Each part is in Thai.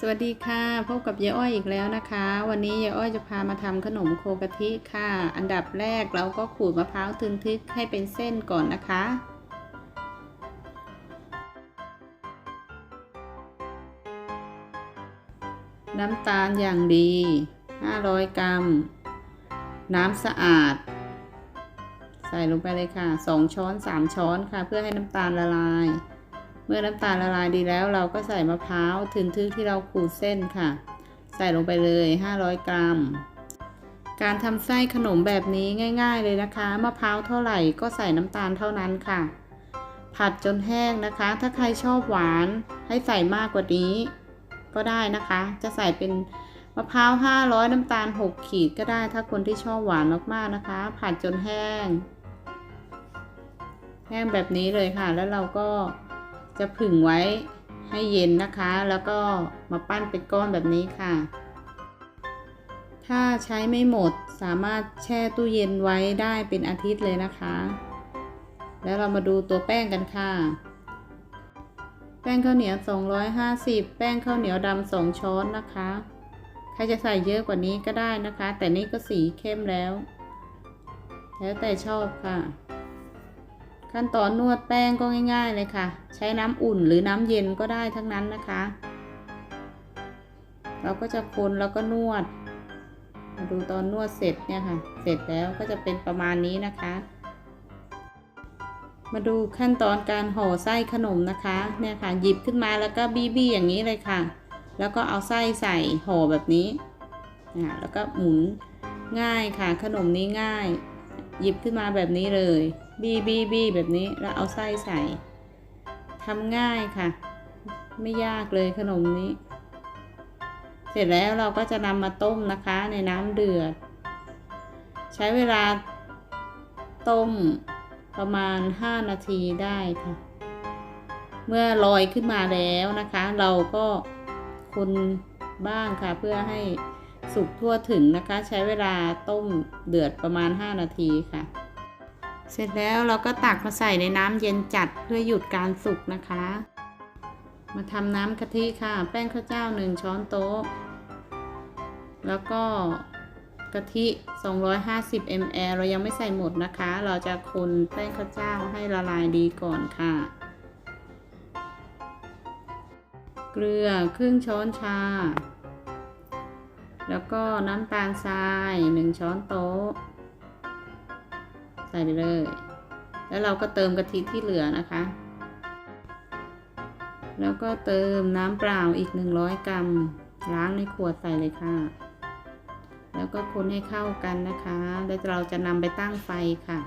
สวัสดีค่ะ พบกับยายอ้อยอีกแล้วนะคะ วันนี้ยายอ้อยจะพามาทำขนมโคกะทิค่ะ อันดับแรกเราก็ขูดมะพร้าวทึนทึกให้เป็นเส้นก่อนนะคะ น้ำตาลอย่างดี 500 กรัม น้ำสะอาด ใส่ลงไปเลยค่ะ 2 ช้อน 3 ช้อนค่ะ เพื่อให้น้ำตาลละลาย เมื่อน้ำตาลละลายดีแล้ว เราก็ใส่มะพร้าวถึนทึกที่เราขูดเส้นค่ะ ใส่ลงไปเลย 500 กรัม การทำไส้ขนมแบบนี้ง่าย ๆ เลยนะคะ มะพร้าวเท่าไหร่ก็ใส่น้ำตาลเท่านั้นค่ะ ผัดจนแห้งนะคะ ถ้าใครชอบหวานให้ใส่มากกว่านี้ ก็ได้นะคะ จะใส่เป็นมะพร้าว 500 น้ำตาล 6 ขีดก็ได้ ถ้าคนที่ชอบหวานมากๆนะคะ ผัดจนแห้ง แห้งแบบนี้เลยค่ะ แล้วเราก็ จะผึ่งไว้ให้เย็นนะคะ แล้วก็มาปั้นเป็นก้อนแบบนี้ค่ะ ถ้าใช้ไม่หมดสามารถแช่ตู้เย็นไว้ได้เป็นอาทิตย์เลยนะคะ แล้วเรามาดูตัวแป้งกันค่ะ แป้งข้าวเหนียว 250 แป้งข้าวเหนียวดำ2ช้อนนะคะ ใครจะใส่เยอะกว่านี้ก็ได้นะคะ แต่นี่ก็สีเข้มแล้ว แล้วแต่ชอบค่ะ ขั้นตอนนวดแป้งก็ง่าย ๆ เลยค่ะ ใช้น้ำอุ่นหรือน้ำเย็นก็ได้ทั้งนั้นนะคะ เราก็จะคนแล้วก็นวดมาดูตอนนวดเสร็จเนี่ยค่ะ เสร็จแล้วก็จะเป็นประมาณนี้นะคะ มาดูขั้นตอนการห่อไส้ขนมนะคะ เนี่ยค่ะ หยิบขึ้นมาแล้วก็บี้บี้อย่างนี้เลยค่ะ แล้วก็เอาไส้ใส่ห่อแบบนี้อ่าแล้วก็หมุนง่ายค่ะ ขนมนี้ง่าย หยิบขึ้นมาแบบนี้เลย บี้บี้บี้แบบนี้แล้วเอาไส้ใส่ทำง่ายค่ะ ไม่ยากเลยขนมนี้ เสร็จแล้วเราก็จะนำมาต้มนะคะในน้ำเดือด ใช้เวลาต้มประมาณ 5 นาทีได้ค่ะ เมื่อลอยขึ้นมาแล้วนะคะ เราก็คนบ้างค่ะ เพื่อให้สุกทั่วถึงนะคะ ใช้เวลาต้มเดือดประมาณ 5 นาทีค่ะ เสร็จแล้วเราก็ตักมาใส่ในน้ำเย็นจัดเพื่อหยุดการสุกนะคะ มาทำน้ำกะทิค่ะ แป้งข้าวเจ้า 1 ช้อนโต๊ะ แล้วก็กะทิ 250 ml เรายังไม่ใส่หมดนะคะ เราจะคนแป้งข้าวเจ้าให้ละลายดีก่อนค่ะ เกลือครึ่งช้อนชา แล้วก็น้ำตาลทราย 1 ช้อนโต๊ะ ส่ไปเลย แล้วเราก็เติมกะทิที่เหลือนะคะ แล้วก็เติมน้ำเปล่าอีก 100 กรัม ล้างในขวดใส่เลยค่ะ แล้วก็คนให้เข้ากันนะคะ แล้วเราจะนำไปตั้งไฟค่ะ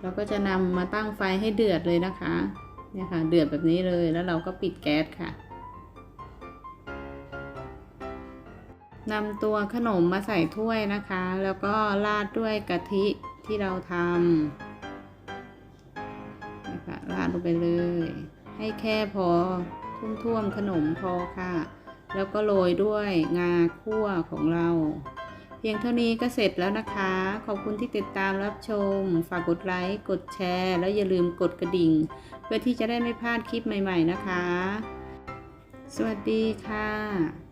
เราก็จะนำมาตั้งไฟให้เดือดเลยนะคะ เนี่ยค่ะ เดือดแบบนี้เลย แล้วเราก็ปิดแก๊สค่ะ นำตัวขนมมาใส่ถ้วยนะคะ แล้วก็ราดด้วยกะทิที่เราทำนะคะราดลงไปเลย ให้แค่พอท่วมๆขนมพอค่ะ แล้วก็โรยด้วยงาคั่วของเรา เพียงเท่านี้ก็เสร็จแล้วนะคะ ขอบคุณที่ติดตามรับชม ฝากกดไลค์ กดแชร์ แล้วอย่าลืมกดกระดิ่ง เพื่อที่จะได้ไม่พลาดคลิปใหม่ ๆ นะคะ สวัสดีค่ะ